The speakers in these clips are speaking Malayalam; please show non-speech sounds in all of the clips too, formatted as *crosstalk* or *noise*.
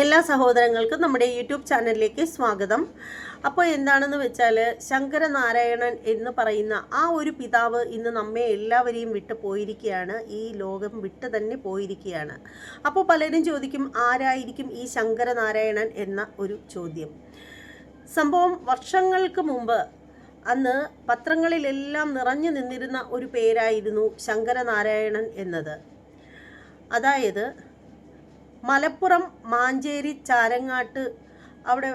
എല്ലാ സഹോദരങ്ങൾക്കും നമ്മുടെ യൂട്യൂബ് ചാനലിലേക്ക് സ്വാഗതം. അപ്പോൾ എന്താണെന്ന് വെച്ചാൽ ശങ്കരനാരായണൻ എന്ന് പറയുന്ന ആ ഒരു പിതാവ് ഇന്ന് നമ്മെ എല്ലാവരെയും വിട്ട് പോയിരിക്കുകയാണ്. ഈ ലോകം വിട്ട് തന്നെ പോയിരിക്കുകയാണ്. അപ്പോൾ പലരും ചോദിക്കും ആരായിരിക്കും ഈ ശങ്കരനാരായണൻ? എന്ന ഒരു ചോദ്യം. സംഭവം വർഷങ്ങൾക്ക് മുമ്പ് അന്ന് പത്രങ്ങളിലെല്ലാം നിറഞ്ഞു നിന്നിരുന്ന ഒരു പേരായിരുന്നു ശങ്കരനാരായണൻ എന്നത്. അതായത് മലപ്പുറം മാഞ്ചേരി ചാരങ്ങാട്ട് അവിടെ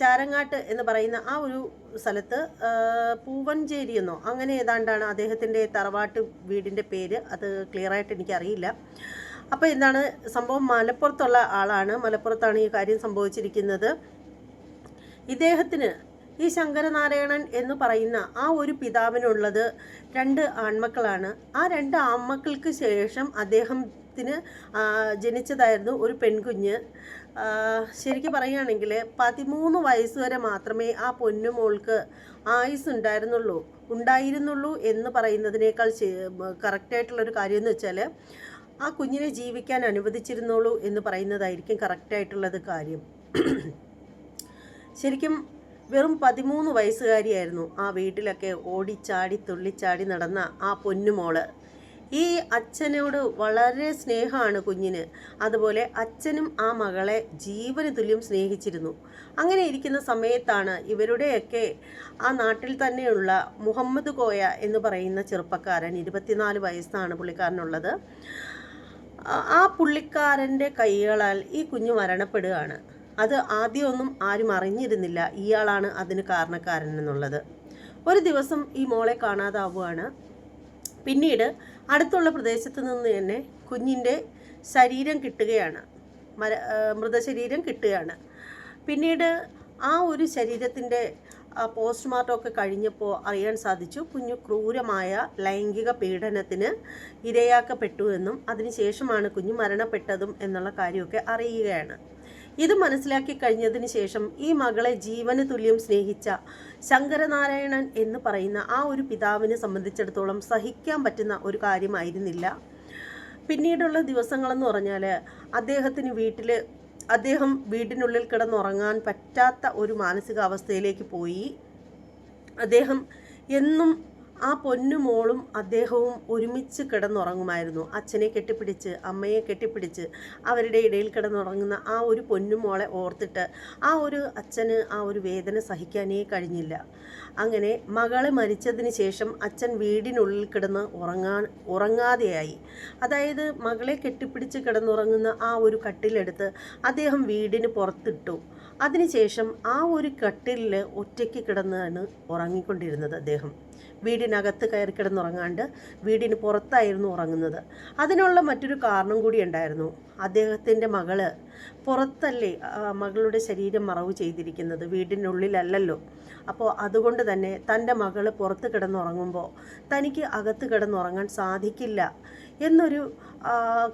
ചാരങ്ങാട്ട് എന്ന് പറയുന്ന ആ ഒരു സ്ഥലത്ത് പൂവഞ്ചേരി എന്നോ അങ്ങനെ ഏതാണ്ടാണ് അദ്ദേഹത്തിന്റെ തറവാട്ട് വീടിന്റെ പേര്? അത് ക്ലിയറായിട്ട് എനിക്കറിയില്ല. അപ്പോൾ എന്താണ് സംഭവം? മലപ്പുറത്തുള്ള ആളാണ്. മലപ്പുറത്താണ് ഈ കാര്യം സംഭവിച്ചിരിക്കുന്നത്. ഇദ്ദേഹത്തിന് ഈ ശങ്കരനാരായണൻ എന്ന് പറയുന്ന ആ ഒരു പിതാവിനുള്ളത് രണ്ട് ആൺമക്കളാണ്. ആ രണ്ട് ആൺമക്കൾക്ക് ശേഷം അദ്ദേഹത്തിന് ആ, ജനിച്ചതായിരുന്നു ഒരു പെൺകുഞ്ഞ്. ശരിക്കും പറയുകയാണെങ്കിൽ പതിമൂന്ന് വയസ്സ് വരെ മാത്രമേ ആ പൊന്നുമോൾക്ക് ആയുസ് ഉണ്ടായിരുന്നുള്ളൂ ഉണ്ടായിരുന്നുള്ളൂ എന്ന് പറയുന്നതിനേക്കാൾ കറക്റ്റായിട്ടുള്ളൊരു കാര്യം എന്ന് വെച്ചാൽ ആ കുഞ്ഞിനെ ജീവിക്കാൻ അനുവദിച്ചിരുന്നുള്ളൂ എന്ന് പറയുന്നതായിരിക്കും കറക്റ്റായിട്ടുള്ളത് കാര്യം. ശരിക്കും വെറും പതിമൂന്ന് വയസ്സുകാരിയായിരുന്നു ആ വീട്ടിലൊക്കെ ഓടിച്ചാടി തുള്ളിച്ചാടി നടന്ന ആ പൊന്നുമോൾ ഈ അച്ഛനോട് വളരെ സ്നേഹമാണ് കുഞ്ഞിന്. അതുപോലെ അച്ഛനും ആ മകളെ ജീവന് തുല്യം സ്നേഹിച്ചിരുന്നു. അങ്ങനെ ഇരിക്കുന്ന സമയത്താണ് ഇവരുടെയൊക്കെ ആ നാട്ടിൽ തന്നെയുള്ള മുഹമ്മദ് കോയ എന്ന് പറയുന്ന ചെറുപ്പക്കാരൻ ഇരുപത്തിനാല് വയസ്സാണ് പുള്ളിക്കാരനുള്ളത് ആ- പുള്ളിക്കാരന്റെ കൈകളാൽ ഈ കുഞ്ഞ് മരണപ്പെടുകയാണ്. അത് ആദ്യമൊന്നും ആരും അറിഞ്ഞിരുന്നില്ല ഇയാളാണ് അതിന് കാരണക്കാരൻ എന്നുള്ളത്. ഒരു ദിവസം ഈ മോളെ കാണാതാവുകയാണ്. പിന്നീട് അടുത്തുള്ള പ്രദേശത്ത് നിന്ന് തന്നെ കുഞ്ഞിന്റെ ശരീരം കിട്ടുകയാണ്. മര മൃതശരീരം കിട്ടുകയാണ്. പിന്നീട് ആ ഒരു ശരീരത്തിന്റെ പോസ്റ്റ്മോർട്ടം ഒക്കെ കഴിഞ്ഞപ്പോൾ അറിയാൻ സാധിച്ചു കുഞ്ഞു ക്രൂരമായ ലൈംഗിക പീഡനത്തിന് ഇരയാക്കപ്പെട്ടു എന്നും അതിനുശേഷമാണ് കുഞ്ഞ് മരണപ്പെട്ടതും എന്നുള്ള കാര്യമൊക്കെ അറിയുകയാണ്. ഇത് മനസ്സിലാക്കി കഴിഞ്ഞതിന് ശേഷം ഈ മകളെ ജീവന് തുല്യം സ്നേഹിച്ച ശങ്കരനാരായണൻ എന്ന് പറയുന്ന ആ ഒരു പിതാവിനെ സംബന്ധിച്ചിടത്തോളം സഹിക്കാൻ പറ്റുന്ന ഒരു കാര്യമായിരുന്നില്ല. പിന്നീടുള്ള ദിവസങ്ങളെന്ന് പറഞ്ഞാൽ അദ്ദേഹത്തിന് വീട്ടിൽ അദ്ദേഹം വീടിനുള്ളിൽ കിടന്നുറങ്ങാൻ പറ്റാത്ത ഒരു മാനസികാവസ്ഥയിലേക്ക് പോയി. അദ്ദേഹം എന്നും ആ പൊന്നുമോളും അദ്ദേഹവും ഒരുമിച്ച് കിടന്നുറങ്ങുമായിരുന്നു. അച്ഛനെ കെട്ടിപ്പിടിച്ച് അമ്മയെ കെട്ടിപ്പിടിച്ച് അവരുടെ ഇടയിൽ കിടന്നുറങ്ങുന്ന ആ ഒരു പൊന്നുമോളെ ഓർത്തിട്ട് ആ ഒരു അച്ഛന് ആ ഒരു വേദന സഹിക്കാനേ കഴിഞ്ഞില്ല. അങ്ങനെ മകളെ മരിച്ചതിന് ശേഷം അച്ഛൻ വീടിനുള്ളിൽ കിടന്ന് ഉറങ്ങാൻ ഉറങ്ങാതെയായി. അതായത് മകളെ കെട്ടിപ്പിടിച്ച് കിടന്നുറങ്ങുന്ന ആ ഒരു കട്ടിലെടുത്ത് അദ്ദേഹം വീടിന് പുറത്തിട്ടു. അതിനുശേഷം ആ ഒരു കട്ടിലിൽ ഒറ്റയ്ക്ക് കിടന്നാണ് ഉറങ്ങിക്കൊണ്ടിരുന്നത് അദ്ദേഹം. വീടിനകത്ത് കയറി കിടന്നുറങ്ങാണ്ട് വീടിന് പുറത്തായിരുന്നു ഉറങ്ങുന്നത്. അതിനുള്ള മറ്റൊരു കാരണം കൂടി ഉണ്ടായിരുന്നു. അദ്ദേഹത്തിന്റെ മകൾ പുറത്തല്ലേ മകളുടെ ശരീരം മറവ് ചെയ്തിരിക്കുന്നത്. വീടിനുള്ളിലല്ലല്ലോ. അപ്പോൾ അതുകൊണ്ട് തന്നെ തന്റെ മകൾ പുറത്ത് കിടന്നുറങ്ങുമ്പോൾ തനിക്ക് അകത്ത് കിടന്നുറങ്ങാൻ സാധിക്കില്ല എന്നൊരു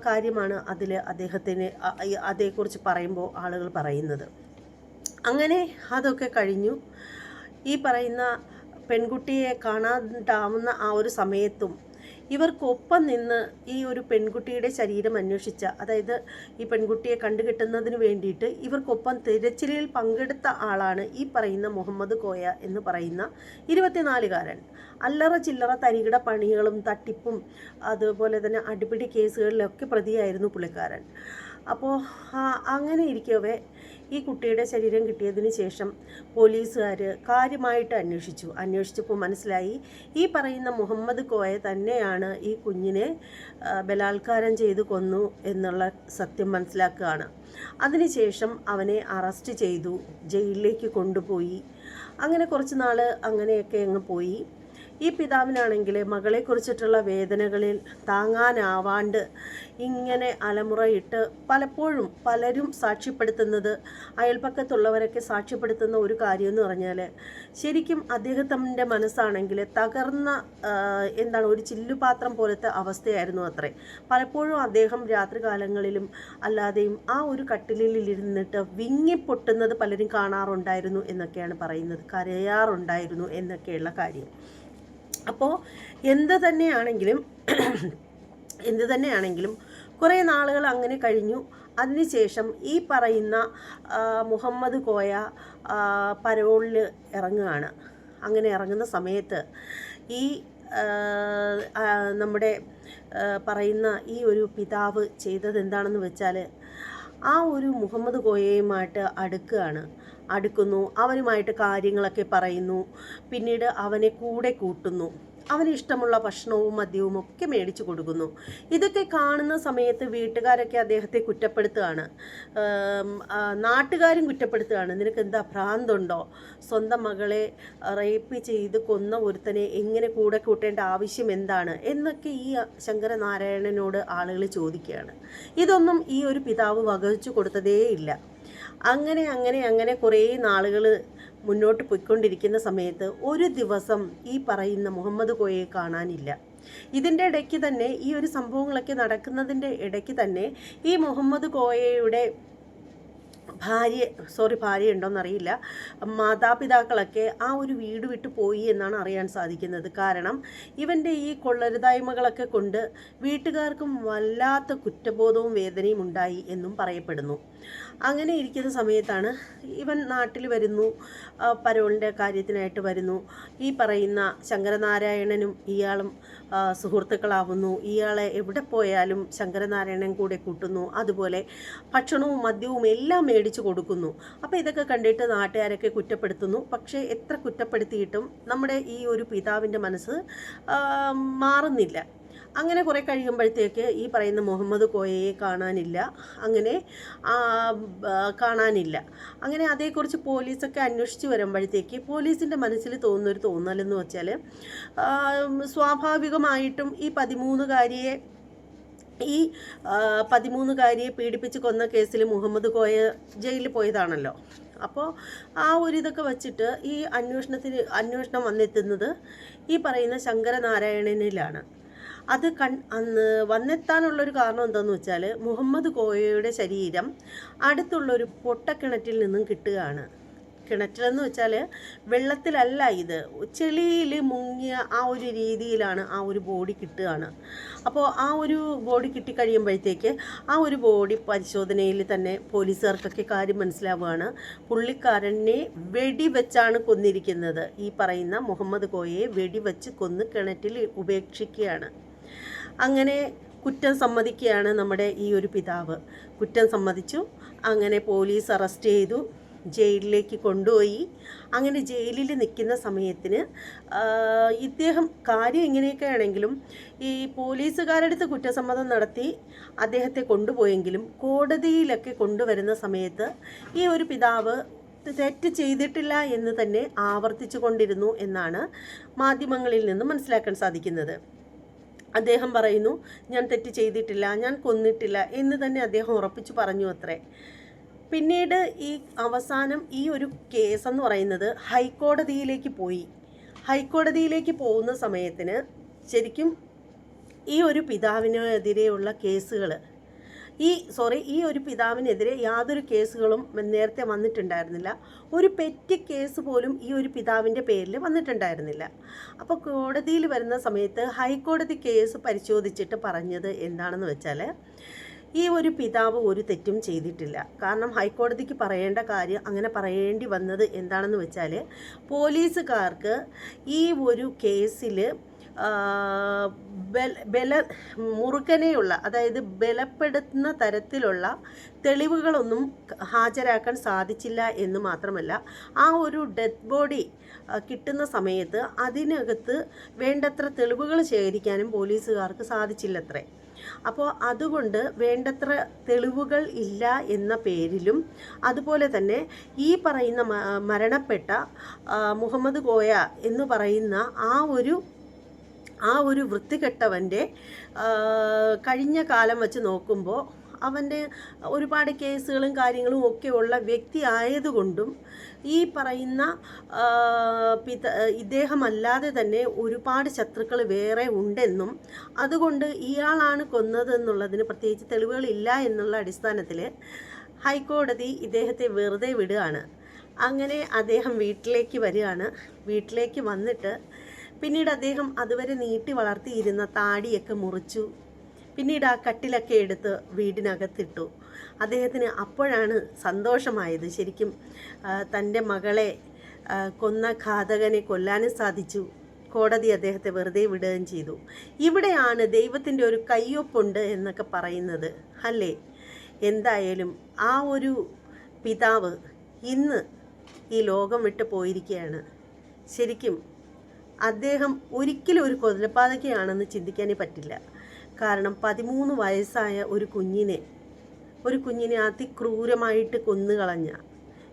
കാര്യമാണ് അതിൽ അദ്ദേഹത്തിന് അതേക്കുറിച്ച് പറയുമ്പോൾ ആളുകൾ പറയുന്നത്. അങ്ങനെ അതൊക്കെ കഴിഞ്ഞു. ഈ പറയുന്ന പെൺകുട്ടിയെ കാണാണ്ടാവുന്ന ആ ഒരു സമയത്തും ഇവർക്കൊപ്പം നിന്ന് ഈ ഒരു പെൺകുട്ടിയുടെ ശരീരം അന്വേഷിച്ച അതായത് ഈ പെൺകുട്ടിയെ കണ്ടുകിട്ടുന്നതിന് വേണ്ടിയിട്ട് ഇവർക്കൊപ്പം തിരച്ചിലിൽ പങ്കെടുത്ത ആളാണ് ഈ പറയുന്ന മുഹമ്മദ് കോയ എന്ന് പറയുന്ന ഇരുപത്തിനാലുകാരൻ. അല്ലറ ചില്ലറ തരികിട പണികളും തട്ടിപ്പും അതുപോലെ തന്നെ അടിപിടി കേസുകളിലൊക്കെ പ്രതിയായിരുന്നു പുള്ളിക്കാരൻ. അപ്പോൾ അങ്ങനെ ഇരിക്കവേ ഈ കുട്ടിയുടെ ശരീരം കിട്ടിയതിന് ശേഷം പോലീസുകാർ കാര്യമായിട്ട് അന്വേഷിച്ചു. അന്വേഷിച്ചപ്പോൾ മനസ്സിലായി ഈ പറയുന്ന മുഹമ്മദ് കോയ തന്നെയാണ് ഈ കുഞ്ഞിനെ ബലാത്കാരം ചെയ്ത് കൊന്നു എന്നുള്ള സത്യം മനസ്സിലാക്കുകയാണ്. അതിനുശേഷം അവനെ അറസ്റ്റ് ചെയ്തു ജയിലിലേക്ക് കൊണ്ടുപോയി. അങ്ങനെ കുറച്ച് നാൾ അങ്ങനെയൊക്കെ അങ്ങ് പോയി. ഈ പിതാവിനാണെങ്കിൽ മകളെ കുറിച്ചിട്ടുള്ള വേദനകളിൽ താങ്ങാനാവാണ്ട് ഇങ്ങനെ അലമുറയിട്ട് പലപ്പോഴും പലരും സാക്ഷ്യപ്പെടുത്തുന്നത് അയൽപ്പക്കത്തുള്ളവരൊക്കെ സാക്ഷ്യപ്പെടുത്തുന്ന ഒരു കാര്യം എന്ന് പറഞ്ഞാൽ ശരിക്കും അദ്ദേഹത്തിന്റെ മനസ്സാണെങ്കിൽ തകർന്ന എന്താണ് ഒരു ചില്ലുപാത്രം പോലത്തെ അവസ്ഥയായിരുന്നു അത്രേ. പലപ്പോഴും അദ്ദേഹം രാത്രികാലങ്ങളിലും അല്ലാതെയും ആ ഒരു കട്ടിലിൽ ഇരുന്നിട്ട് വിങ്ങിപ്പൊട്ടുന്നത് പലരും കാണാറുണ്ടായിരുന്നു എന്നൊക്കെയാണ് പറയുന്നത് കരയാറുണ്ടായിരുന്നു എന്നൊക്കെയുള്ള കാര്യം. അപ്പോൾ എന്ത് തന്നെയാണെങ്കിലും *clears throat* എന്ത് തന്നെയാണെങ്കിലും കുറേ നാളുകൾ അങ്ങനെ കഴിഞ്ഞു. അതിനുശേഷം ഈ പറയുന്ന മുഹമ്മദ് കോയ പരോളിൽ ഇറങ്ങുകയാണ്. അങ്ങനെ ഇറങ്ങുന്ന സമയത്ത് ഈ നമ്മുടെ പറയുന്ന ഈ ഒരു പിതാവ് ചെയ്തത് എന്താണെന്ന് വെച്ചാൽ ആ ഒരു മുഹമ്മദ് കോയയുമായിട്ട് അടുക്കുകയാണ്. അടുക്കുന്നു അവനുമായിട്ട് കാര്യങ്ങളൊക്കെ പറയുന്നു. പിന്നീട് അവനെ കൂടെ കൂട്ടുന്നു. അവന് ഇഷ്ടമുള്ള ഭക്ഷണവും മദ്യവും ഒക്കെ മേടിച്ചു കൊടുക്കുന്നു. ഇതൊക്കെ കാണുന്ന സമയത്ത് വീട്ടുകാരൊക്കെ അദ്ദേഹത്തെ കുറ്റപ്പെടുത്തുകയാണ്. നാട്ടുകാരും കുറ്റപ്പെടുത്തുകയാണ്. നിനക്ക് എന്താ ഭ്രാന്തുണ്ടോ? സ്വന്തം മകളെ റേപ്പ് ചെയ്ത് കൊന്ന ഒരുത്തനെ എങ്ങനെ കൂടെ കൂട്ടേണ്ട ആവശ്യം എന്താണ്? എന്നൊക്കെ ഈ ശങ്കരനാരായണനോട് ആളുകൾ ചോദിക്കുകയാണ്. ഇതൊന്നും ഈ ഒരു പിതാവ് വകവച്ചു കൊടുത്തതേയില്ല. അങ്ങനെ അങ്ങനെ അങ്ങനെ കുറേ നാളുകൾ മുന്നോട്ട് പോയിക്കൊണ്ടിരിക്കുന്ന സമയത്ത് ഒരു ദിവസം ഈ പറയുന്ന മുഹമ്മദ് കോയയെ കാണാനില്ല. ഇതിന്റെ ഇടയ്ക്ക് തന്നെ ഈ ഒരു സംഭവങ്ങളൊക്കെ നടക്കുന്നതിന്റെ ഇടയ്ക്ക് തന്നെ ഈ മുഹമ്മദ് കോയയുടെ ഭാര്യ സോറി ഭാര്യ ഉണ്ടോയെന്നറിയില്ല മാതാപിതാക്കളൊക്കെ ആ ഒരു വീട് വിട്ടു പോയി എന്നാണ് അറിയാൻ സാധിക്കുന്നത്. കാരണം ഇവന്റെ ഈ കൊള്ളരുതായ്മകളൊക്കെ കൊണ്ട് വീട്ടുകാർക്കും വല്ലാത്ത കുറ്റബോധവും വേദനയും ഉണ്ടായി എന്നും പറയപ്പെടുന്നു. അങ്ങനെ ഇരിക്കുന്ന സമയത്താണ് ഇവൻ നാട്ടിൽ വരുന്നു. പരോളിന്റെ കാര്യത്തിനായിട്ട് വരുന്നു. ഈ പറയുന്ന ശങ്കരനാരായണനും ഇയാളും സുഹൃത്തുക്കളാവുന്നു. ഇയാളെ എവിടെ പോയാലും ശങ്കരനാരായണൻ കൂടെ കൂട്ടുന്നു. അതുപോലെ ഭക്ഷണവും മദ്യവും എല്ലാം മേടിച്ചു കൊടുക്കുന്നു. അപ്പോൾ ഇതൊക്കെ കണ്ടിട്ട് നാട്ടുകാരൊക്കെ കുറ്റപ്പെടുത്തുന്നു. പക്ഷേ എത്ര കുറ്റപ്പെടുത്തിയിട്ടും നമ്മുടെ ഈ ഒരു പിതാവിന്റെ മനസ്സ് മാറുന്നില്ല. അങ്ങനെ കുറേ കഴിയുമ്പോഴത്തേക്ക് ഈ പറയുന്ന മുഹമ്മദ് കോയയെ കാണാനില്ല. അങ്ങനെ കാണാനില്ല. അങ്ങനെ അതേക്കുറിച്ച് പോലീസൊക്കെ അന്വേഷിച്ച് വരുമ്പോഴത്തേക്ക് പോലീസിന്റെ മനസ്സിൽ തോന്നുന്നൊരു തോന്നലെന്ന് വെച്ചാൽ സ്വാഭാവികമായിട്ടും ഈ പതിമൂന്നുകാരിയെ ഈ പതിമൂന്നുകാരിയെ പീഡിപ്പിച്ച് കൊന്ന കേസിൽ മുഹമ്മദ് കോയ ജയിലിൽ പോയതാണല്ലോ. അപ്പോൾ ആ ഒരു ഇതൊക്കെ വച്ചിട്ട് ഈ അന്വേഷണത്തിന് അന്വേഷണം വന്നെത്തുന്നത് ഈ പറയുന്ന ശങ്കരനാരായണനിലാണ്. അത് കൺ അന്ന് വന്നെത്താനുള്ളൊരു കാരണം എന്താണെന്ന് വെച്ചാൽ മുഹമ്മദ് കോയയുടെ ശരീരം അടുത്തുള്ളൊരു പൊട്ടക്കിണറ്റിൽ നിന്നും കിട്ടുകയാണ്. കിണറ്റിലെന്ന് വെച്ചാൽ വെള്ളത്തിലല്ല ഇത്. ചെളിയിൽ മുങ്ങിയ ആ ഒരു രീതിയിലാണ് ആ ഒരു ബോഡി കിട്ടുകയാണ്. അപ്പോൾ ആ ഒരു ബോഡി കിട്ടിക്കഴിയുമ്പോഴത്തേക്ക് ആ ഒരു ബോഡി പരിശോധനയിൽ തന്നെ പോലീസുകാർക്കൊക്കെ കാര്യം മനസ്സിലാവുകയാണ്. പുള്ളിക്കാരനെ വെടിവെച്ചാണ് കൊന്നിരിക്കുന്നത്. ഈ പറയുന്ന മുഹമ്മദ് കോയയെ വെടിവെച്ച് കൊന്ന് കിണറ്റിൽ ഉപേക്ഷിക്കുകയാണ്. അങ്ങനെ കുറ്റം സമ്മതിക്കുകയാണ് നമ്മുടെ ഈ ഒരു പിതാവ്. കുറ്റം സമ്മതിച്ചു. അങ്ങനെ പോലീസ് അറസ്റ്റ് ചെയ്തു. ജയിലിലേക്ക് കൊണ്ടുപോയി. അങ്ങനെ ജയിലിൽ നിൽക്കുന്ന സമയത്തിന് ഇദ്ദേഹം കാര്യം ഇങ്ങനെയൊക്കെ ആണെങ്കിലും ഈ അടുത്ത് കുറ്റസമ്മതം നടത്തി അദ്ദേഹത്തെ കൊണ്ടുപോയെങ്കിലും കോടതിയിലൊക്കെ കൊണ്ടുവരുന്ന സമയത്ത് ഈ ഒരു പിതാവ് തെറ്റ് ചെയ്തിട്ടില്ല എന്ന് തന്നെ ആവർത്തിച്ചു കൊണ്ടിരുന്നു എന്നാണ് മാധ്യമങ്ങളിൽ നിന്ന് മനസ്സിലാക്കാൻ സാധിക്കുന്നത്. അദ്ദേഹം പറയുന്നു ഞാൻ തെറ്റ് ചെയ്തിട്ടില്ല ഞാൻ കൊന്നിട്ടില്ല എന്ന് തന്നെ അദ്ദേഹം ഉറപ്പിച്ചു പറഞ്ഞു അത്രേ. പിന്നീട് ഈ അവസാനം ഈ ഒരു കേസ് എന്ന് പറയുന്നത് ഹൈക്കോടതിയിലേക്ക് പോയി. ഹൈക്കോടതിയിലേക്ക് പോകുന്ന സമയത്തിന് ശരിക്കും ഈ ഒരു പിതാവിനെതിരെയുള്ള കേസുകൾ ഈ സോറി ഈ ഒരു പിതാവിനെതിരെ യാതൊരു കേസുകളും നേരത്തെ വന്നിട്ടുണ്ടായിരുന്നില്ല. ഒരു പെറ്റി കേസ് പോലും ഈ ഒരു പിതാവിന്റെ പേരിൽ വന്നിട്ടുണ്ടായിരുന്നില്ല. അപ്പോൾ കോടതിയിൽ വരുന്ന സമയത്ത് ഹൈക്കോടതി കേസ് പരിശോധിച്ചിട്ട് പറഞ്ഞത് എന്താണെന്ന് വെച്ചാൽ ഈ ഒരു പിതാവ് ഒരു തെറ്റും ചെയ്തിട്ടില്ല. കാരണം ഹൈക്കോടതിക്ക് പറയേണ്ട കാര്യം അങ്ങനെ പറയേണ്ടി വന്നത് എന്താണെന്ന് വെച്ചാൽ പോലീസുകാർക്ക് ഈ ഒരു കേസിൽ ബല മുറുകനെയുള്ള അതായത് ബലപ്പെടുത്തുന്ന തരത്തിലുള്ള തെളിവുകളൊന്നും ഹാജരാക്കാൻ സാധിച്ചില്ല എന്ന് മാത്രമല്ല ആ ഒരു ഡെത്ത് ബോഡി കിട്ടുന്ന സമയത്ത് അതിനകത്ത് വേണ്ടത്ര തെളിവുകൾ ശേഖരിക്കാനും പോലീസുകാർക്ക് സാധിച്ചില്ലത്രേ. അപ്പോൾ അതുകൊണ്ട് വേണ്ടത്ര തെളിവുകൾ ഇല്ല എന്ന പേരിലും അതുപോലെ തന്നെ ഈ പറയുന്ന മരണപ്പെട്ട മുഹമ്മദ് കോയ എന്ന് പറയുന്ന ആ ഒരു ആ ഒരു വൃത്തികെട്ടവന്റെ കഴിഞ്ഞ കാലം വെച്ച് നോക്കുമ്പോൾ അവന്റെ ഒരുപാട് കേസുകളും കാര്യങ്ങളും ഒക്കെ ഉള്ള വ്യക്തി ആയതുകൊണ്ടും ഈ പറയുന്ന പിത ഇദ്ദേഹമല്ലാതെ തന്നെ ഒരുപാട് ശത്രുക്കൾ വേറെ ഉണ്ടെന്നും അതുകൊണ്ട് ഇയാളാണ് കൊന്നതെന്നുള്ളതിന് പ്രത്യേകിച്ച് തെളിവുകളില്ല എന്നുള്ള അടിസ്ഥാനത്തിൽ ഹൈക്കോടതി ഇദ്ദേഹത്തെ വെറുതെ വിടുകയാണ്. അങ്ങനെ അദ്ദേഹം വീട്ടിലേക്ക് വരികയാണ്. വീട്ടിലേക്ക് വന്നിട്ട് പിന്നീട് അദ്ദേഹം അതുവരെ നീട്ടി വളർത്തിയിരുന്ന താടിയൊക്കെ മുറിച്ചു. പിന്നീട് ആ കട്ടിലൊക്കെ എടുത്ത് വീടിനകത്തിട്ടു. അദ്ദേഹത്തിന് അപ്പോഴാണ് സന്തോഷമായത്. ശരിക്കും തന്റെ മകളെ കൊന്ന ഘാതകനെ കൊല്ലാനും സാധിച്ചു. കോടതി അദ്ദേഹത്തെ വെറുതെ വിടുകയും ചെയ്തു. ഇവിടെയാണ് ദൈവത്തിന്റെ ഒരു കയ്യൊപ്പുണ്ട് എന്നൊക്കെ പറയുന്നത് അല്ലേ? എന്തായാലും ആ ഒരു പിതാവ് ഇന്ന് ഈ ലോകം വിട്ടു പോയിരിക്കുകയാണ്. ശരിക്കും അദ്ദേഹം ഒരിക്കലും ഒരു കൊലപാതകയാണെന്ന് ചിന്തിക്കാനേ പറ്റില്ല. കാരണം പതിമൂന്ന് വയസ്സായ ഒരു കുഞ്ഞിനെ ഒരു കുഞ്ഞിനെ അതിക്രൂരമായിട്ട് കൊന്നുകളഞ്ഞ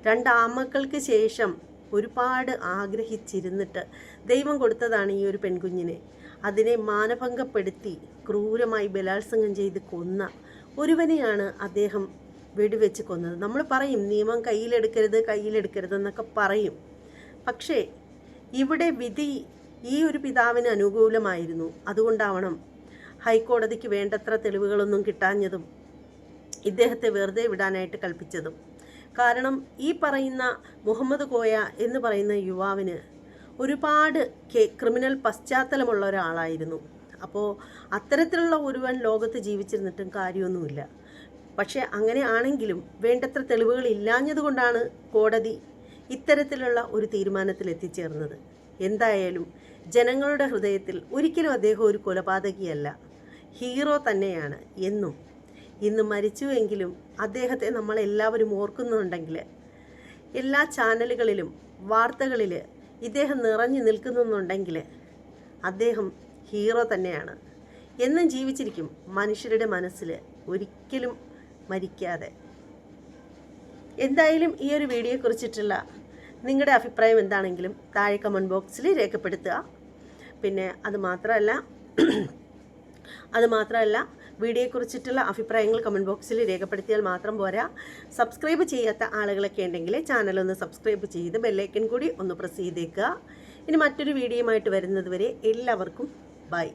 രണ്ട് ആമക്കൾക്ക് ശേഷം ഒരുപാട് ആഗ്രഹിച്ചിരുന്നിട്ട് ദൈവം കൊടുത്തതാണ് ഈ ഒരു പെൺകുഞ്ഞിനെ. അതിനെ മാനഭംഗപ്പെടുത്തി ക്രൂരമായി ബലാത്സംഗം ചെയ്ത് കൊന്ന ഒരുവനെയാണ് അദ്ദേഹം വെടിവെച്ച് കൊന്നത്. നമ്മൾ പറയും നിയമം കയ്യിലെടുക്കരുത് കയ്യിലെടുക്കരുത് എന്നൊക്കെ പറയും. പക്ഷേ ഇവിടെ വിധി ഈ ഒരു പിതാവിന് അനുകൂലമായിരുന്നു. അതുകൊണ്ടാവണം ഹൈക്കോടതിക്ക് വേണ്ടത്ര തെളിവുകളൊന്നും കിട്ടാഞ്ഞതും ഇദ്ദേഹത്തെ വെറുതെ വിടാനായിട്ട് കൽപ്പിച്ചതും. കാരണം ഈ പറയുന്ന മുഹമ്മദ് കോയ എന്ന് പറയുന്ന യുവാവിന് ഒരുപാട് ക്രിമിനൽ പശ്ചാത്തലമുള്ള ഒരാളായിരുന്നു. അപ്പോൾ അത്തരത്തിലുള്ള ഒരുവൻ ലോകത്ത് ജീവിച്ചിരുന്നിട്ടും കാര്യമൊന്നുമില്ല. പക്ഷേ അങ്ങനെ ആണെങ്കിലും വേണ്ടത്ര തെളിവുകൾ ഇല്ലാഞ്ഞതുകൊണ്ടാണ് കോടതി ഇത്തരത്തിലുള്ള ഒരു തീരുമാനത്തിൽ എത്തിച്ചേർന്നത് എന്തായാലും ജനങ്ങളുടെ ഹൃദയത്തിൽ ഒരിക്കലും അദ്ദേഹം ഒരു കൊലപാതകിയല്ല. ഹീറോ തന്നെയാണ് എന്നും. ഇന്ന് മരിച്ചുവെങ്കിലും അദ്ദേഹത്തെ നമ്മളെല്ലാവരും ഓർക്കുന്നുണ്ടെങ്കിൽ എല്ലാ ചാനലുകളിലും വാർത്തകളിൽ ഇദ്ദേഹം നിറഞ്ഞു നിൽക്കുന്നുണ്ടെങ്കിൽ അദ്ദേഹം ഹീറോ തന്നെയാണ്. എന്നും ജീവിച്ചിരിക്കും മനുഷ്യരുടെ മനസ്സിൽ ഒരിക്കലും മരിക്കാതെ. എന്തായാലും ഈ ഒരു വീഡിയോയെ കുറിച്ചിട്ടുള്ള നിങ്ങളുടെ അഭിപ്രായം എന്താണെങ്കിലും താഴെ കമന്റ് ബോക്സിൽ രേഖപ്പെടുത്തുക. പിന്നെ അത് മാത്രമല്ല അത് മാത്രമല്ല വീഡിയോയെക്കുറിച്ചിട്ടുള്ള അഭിപ്രായങ്ങൾ കമന്റ് ബോക്സിൽ രേഖപ്പെടുത്തിയാൽ മാത്രം പോരാ. സബ്സ്ക്രൈബ് ചെയ്യാത്ത ആളുകളൊക്കെ ഉണ്ടെങ്കിൽ ചാനൽ ഒന്ന് സബ്സ്ക്രൈബ് ചെയ്ത് ബെല്ലൈക്കൻ കൂടി ഒന്ന് പ്രസ് ചെയ്തേക്കുക. ഇനി മറ്റൊരു വീഡിയോയുമായിട്ട് വരുന്നത് വരെ എല്ലാവർക്കും ബൈ